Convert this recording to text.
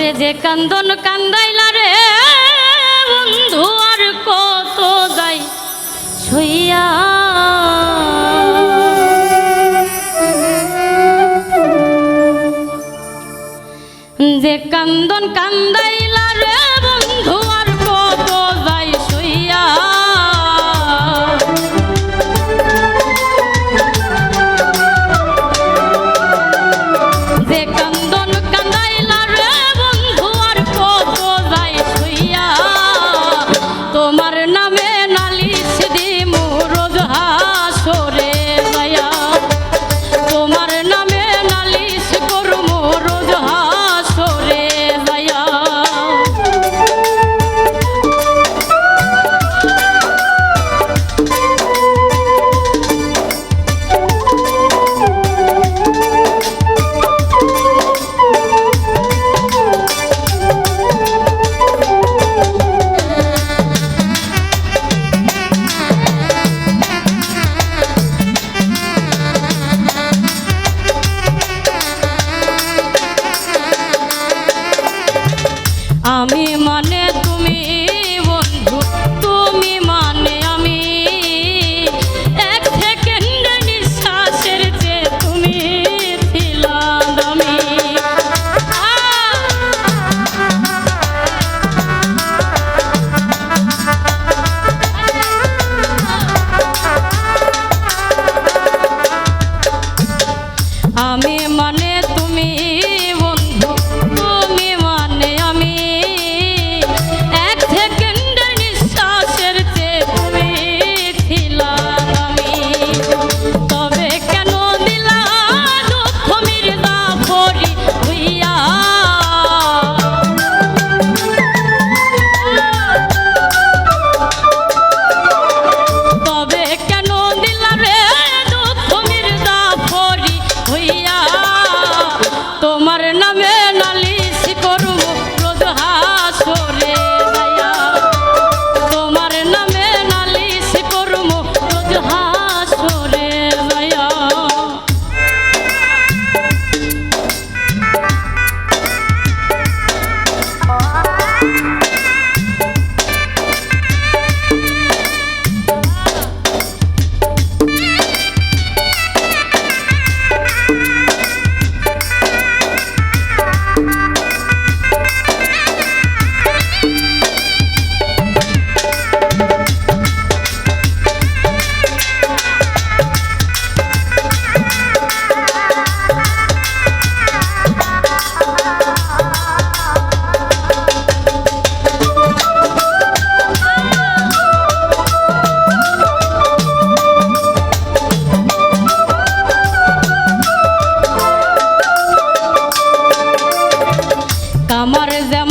করে যে কান্দন কান্দাইলা রে বন্ধু আর কত যাই সইয়া যে কান্দন কান্দ আমি মন them